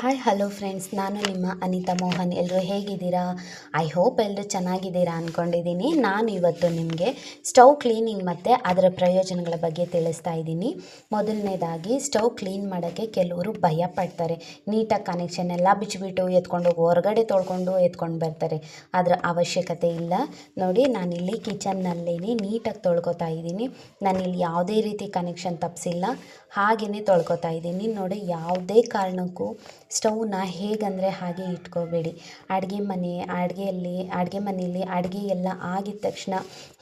Hi hello friends ನಾನು ನಿಮ್ಮ ಅನಿತಾ ಮೋಹನ್. ಎಲ್ಲರೂ ಹೇಗಿದ್ದೀರಾ? ಐ ಹೋಪ್ ಎಲ್ಲರೂ ಚೆನ್ನಾಗಿದ್ದೀರಾ ಅಂದ್ಕೊಂಡಿದ್ದೀನಿ ನಾನು ಇವತ್ತು ನಿಮಗೆ ಸ್ಟೌವ್ ಕ್ಲೀನಿಂಗ್ ಮತ್ತು ಅದರ ಪ್ರಯೋಜನಗಳ ಬಗ್ಗೆ ತಿಳಿಸ್ತಾ ಇದ್ದೀನಿ. ಮೊದಲನೇದಾಗಿ ಸ್ಟೌವ್ ಕ್ಲೀನ್ ಮಾಡೋಕ್ಕೆ ಕೆಲವರು ಭಯ ಪಡ್ತಾರೆ. ನೀಟಾಗಿ ಕನೆಕ್ಷನ್ ಎಲ್ಲ ಬಿಚ್ಚಿಬಿಟ್ಟು ಎತ್ಕೊಂಡು ಹೊರಗಡೆ ತೊಳ್ಕೊಂಡು ಎತ್ಕೊಂಡು ಬರ್ತಾರೆ. ಅದರ ಅವಶ್ಯಕತೆ ಇಲ್ಲ. ನೋಡಿ, ನಾನಿಲ್ಲಿ ಕಿಚನ್ನಲ್ಲೇ ನೀಟಾಗಿ ತೊಳ್ಕೊತಾ ಇದ್ದೀನಿ. ನಾನಿಲ್ಲಿ ಯಾವುದೇ ರೀತಿ ಕನೆಕ್ಷನ್ ತಪ್ಪಿಸಿಲ್ಲ ಹಾಗೆಯೇ ತೊಳ್ಕೊತಾ ಇದ್ದೀನಿ. ನೋಡಿ, ಯಾವುದೇ ಕಾರಣಕ್ಕೂ ಸ್ಟವ್ನ ಹೇಗಂದರೆ ಹಾಗೆ ಇಟ್ಕೋಬೇಡಿ. ಅಡುಗೆ ಮನೆ ಅಡುಗೆಯಲ್ಲಿ ಅಡುಗೆ ಮನೆಯಲ್ಲಿ ಅಡುಗೆ ಎಲ್ಲ ಆಗಿದ ತಕ್ಷಣ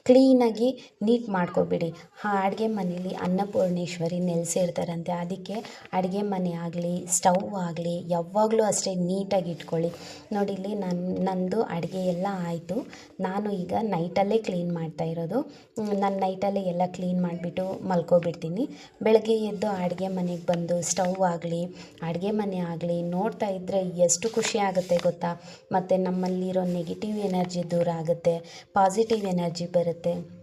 ಕ್ಲೀನಾಗಿ ನೀಟ್ ಮಾಡ್ಕೊಬಿಡಿ. ಆ ಅಡುಗೆ ಮನೇಲಿ ಅನ್ನಪೂರ್ಣೇಶ್ವರಿ ನೆಲೆಸಿರ್ತಾರಂತೆ ಅದಕ್ಕೆ ಅಡುಗೆ ಮನೆ ಆಗಲಿ, ಸ್ಟವ್ ಆಗಲಿ, ಯಾವಾಗಲೂ ಅಷ್ಟೇ ನೀಟಾಗಿ ಇಟ್ಕೊಳ್ಳಿ. ನೋಡಿ, ಇಲ್ಲಿ ನನ್ನ ನಂದು ಅಡುಗೆ ಎಲ್ಲ ಆಯಿತು. ನಾನು ಈಗ ನೈಟಲ್ಲೇ ಕ್ಲೀನ್ ಮಾಡ್ತಾ ಇರೋದು. ನಾನು ನೈಟಲ್ಲೇ ಎಲ್ಲ ಕ್ಲೀನ್ ಮಾಡಿಬಿಟ್ಟು ಮಲ್ಕೊಬಿಡ್ತೀನಿ. ಬೆಳಗ್ಗೆ ಎದ್ದು ಅಡುಗೆ ಮನೆಗೆ ಬಂದು ಸ್ಟವ್ ಆಗಲಿ, ಅಡುಗೆ ಮನೆ ಆಗಲಿ ನೋಡ್ತಾ ಇದ್ದರೆ ಎಷ್ಟು ಖುಷಿ ಆಗುತ್ತೆ ಗೊತ್ತಾ? ಮತ್ತು ನಮ್ಮಲ್ಲಿರೋ ನೆಗೆಟಿವ್ ಎನರ್ಜಿ ದೂರ ಆಗುತ್ತೆ. ಪಾಸಿಟಿವ್ ಎನರ್ಜಿ ಬರುತ್ತೆ. Cuídate.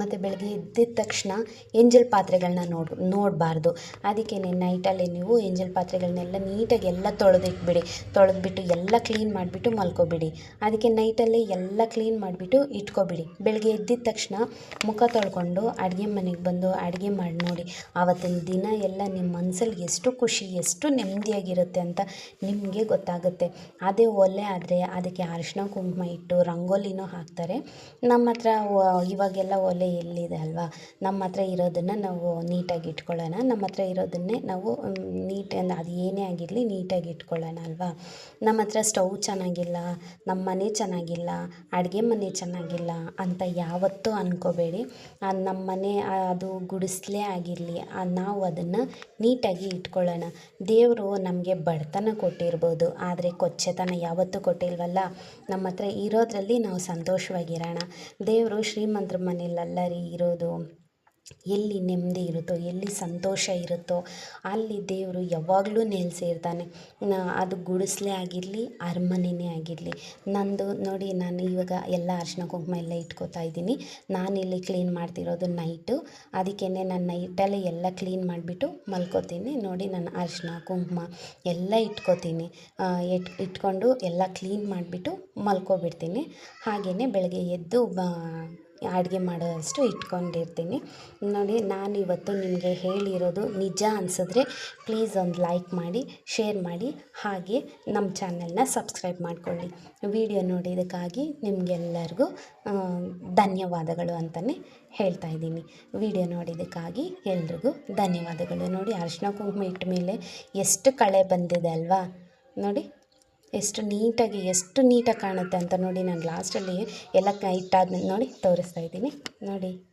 ಮತ್ತು ಬೆಳಗ್ಗೆ ಎದ್ದಿದ ತಕ್ಷಣ ಎಂಜಲ್ ಪಾತ್ರೆಗಳನ್ನ ನೋಡಿ, ನೋಡಬಾರ್ದು. ಅದಕ್ಕೇ ನೈಟಲ್ಲಿ ನೀವು ಎಂಜಲ್ ಪಾತ್ರೆಗಳನ್ನೆಲ್ಲ ನೀಟಾಗಿ ಎಲ್ಲ ತೊಳೆದಿಟ್ಬಿಡಿ. ತೊಳೆದ್ಬಿಟ್ಟು ಎಲ್ಲ ಕ್ಲೀನ್ ಮಾಡಿಬಿಟ್ಟು ಮಲ್ಕೋಬಿಡಿ. ಅದಕ್ಕೆ ನೈಟಲ್ಲೇ ಎಲ್ಲ ಕ್ಲೀನ್ ಮಾಡಿಬಿಟ್ಟು ಇಟ್ಕೋಬಿಡಿ. ಬೆಳಗ್ಗೆ ಎದ್ದಿದ ತಕ್ಷಣ ಮುಖ ತೊಳ್ಕೊಂಡು ಅಡುಗೆ ಮನೆಗೆ ಬಂದು ಅಡುಗೆ ಮಾಡಿ ನೋಡಿ. ಆವತ್ತಿನ ದಿನ ಎಲ್ಲ ನಿಮ್ಮ ಮನಸ್ಸಲ್ಲಿ ಎಷ್ಟು ಖುಷಿ, ಎಷ್ಟು ನೆಮ್ಮದಿಯಾಗಿರುತ್ತೆ ಅಂತ ನಿಮಗೆ ಗೊತ್ತಾಗುತ್ತೆ. ಅದೇ ಒಲೆ ಆದರೆ ಅದಕ್ಕೆ ಅರಿಶಿನ ಕುಂಕುಮ ಇಟ್ಟು ರಂಗೋಲಿನೂ ಹಾಕ್ತಾರೆ. ನಮ್ಮ ಹತ್ರ ಇವಾಗೆಲ್ಲ ಒಲೆ ಎಲ್ಲಿದೆ ಅಲ್ವಾ? ನಮ್ಮ ಹತ್ರ ಇರೋದನ್ನು ನಾವು ನೀಟಾಗಿ ಇಟ್ಕೊಳ್ಳೋಣ. ನಮ್ಮ ಹತ್ರ ಇರೋದನ್ನೇ ನಾವು ನೀಟ್ ಅದು ಏನೇ ಆಗಿರಲಿ ನೀಟಾಗಿ ಇಟ್ಕೊಳ್ಳೋಣ ಅಲ್ವಾ? ನಮ್ಮ ಹತ್ರ ಸ್ಟವ್ ಚೆನ್ನಾಗಿಲ್ಲ, ನಮ್ಮ ಮನೆ ಚೆನ್ನಾಗಿಲ್ಲ, ಅಡುಗೆ ಮನೆ ಚೆನ್ನಾಗಿಲ್ಲ ಅಂತ ಯಾವತ್ತೂ ಅಂದ್ಕೋಬೇಡಿ ನಮ್ಮ ಮನೆ ಅದು ಗುಡಿಸ್ಲೇ ಆಗಿರಲಿ ನಾವು ಅದನ್ನು ನೀಟಾಗಿ ಇಟ್ಕೊಳ್ಳೋಣ. ದೇವರು ನಮಗೆ ಬಡತನ ಕೊಟ್ಟಿರ್ಬೋದು, ಆದರೆ ಕೊಚ್ಚೆತನ ಯಾವತ್ತೂ ಕೊಟ್ಟಿಲ್ವಲ್ಲ? ನಮ್ಮ ಹತ್ರ ಇರೋದರಲ್ಲಿ ನಾವು ಸಂತೋಷವಾಗಿರೋಣ. ದೇವರು ಶ್ರೀಮಂತರ ಮನೇಲಲ್ಲ ರೀ ಇರೋದು? ಎಲ್ಲಿ ನೆಮ್ಮದಿ ಇರುತ್ತೋ, ಎಲ್ಲಿ ಸಂತೋಷ ಇರುತ್ತೋ, ಅಲ್ಲಿ ದೇವರು ಯಾವಾಗಲೂ ನೆಲೆಸಿರ್ತಾನೆ ಅದು ಗುಡಿಸ್ಲೇ ಆಗಿರಲಿ, ಅರಮನೆನೇ ಆಗಿರಲಿ. ನಂದು ನೋಡಿ, ನಾನು ಇವಾಗ ಎಲ್ಲ ಅರಿಶಿನ ಕುಂಕುಮ ಎಲ್ಲ ಇಟ್ಕೋತಾ ಇದ್ದೀನಿ. ಇಲ್ಲಿ ಕ್ಲೀನ್ ಮಾಡ್ತಿರೋದು ನೈಟು ಅದಕ್ಕೇ ನಾನು ನೈಟಲ್ಲಿ ಎಲ್ಲ ಕ್ಲೀನ್ ಮಾಡಿಬಿಟ್ಟು ಮಲ್ಕೋತೀನಿ. ನೋಡಿ, ನಾನು ಅರಿಶಿನ ಕುಂಕುಮ ಎಲ್ಲ ಇಟ್ಕೋತೀನಿ. ಇಟ್ ಇಟ್ಕೊಂಡು ಎಲ್ಲ ಕ್ಲೀನ್ ಮಾಡಿಬಿಟ್ಟು ಮಲ್ಕೊಬಿಡ್ತೀನಿ. ಹಾಗೆಯೇ ಬೆಳಗ್ಗೆ ಎದ್ದು ಬ ಅಡುಗೆ ಮಾಡೋ ಅಷ್ಟು ಇಟ್ಕೊಂಡಿರ್ತೀನಿ. ನೋಡಿ, ನಾನು ಇವತ್ತು ನಿಮಗೆ ಹೇಳಿರೋದು ನಿಜ ಅನಿಸಿದ್ರೆ ಪ್ಲೀಸ್ ಒಂದು ಲೈಕ್ ಮಾಡಿ ಶೇರ್ ಮಾಡಿ, ಹಾಗೆ ನಮ್ಮ ಚಾನೆಲ್ನ ಸಬ್ಸ್ಕ್ರೈಬ್ ಮಾಡಿಕೊಳ್ಳಿ. ವಿಡಿಯೋ ನೋಡಿದ್ದಕ್ಕಾಗಿ ನಿಮಗೆಲ್ಲರಿಗೂ ಧನ್ಯವಾದಗಳು ಅಂತಲೇ ಹೇಳ್ತಾ ಇದ್ದೀನಿ. ವಿಡಿಯೋ ನೋಡಿದ್ದಕ್ಕಾಗಿ ಎಲ್ರಿಗೂ ಧನ್ಯವಾದಗಳು. ನೋಡಿ, ಅರಿಶಿನ ಕುಂಕುಮ ಇಟ್ಟ ಮೇಲೆ ಎಷ್ಟು ಕಳೆ ಬಂದಿದೆ ಅಲ್ವಾ? ನೋಡಿ. ಎಷ್ಟು ನೀಟಾಗಿ ಎಷ್ಟು ನೀಟಾಗಿ ಕಾಣುತ್ತೆ ಅಂತ ನೋಡಿ ನಾನು ಲಾಸ್ಟಲ್ಲಿ ಎಲ್ಲ ಇಟ್ಟಾದ್ಮೇಲೆ ನೋಡಿ ತೋರಿಸ್ತಾ ಇದ್ದೀನಿ. ನೋಡಿ.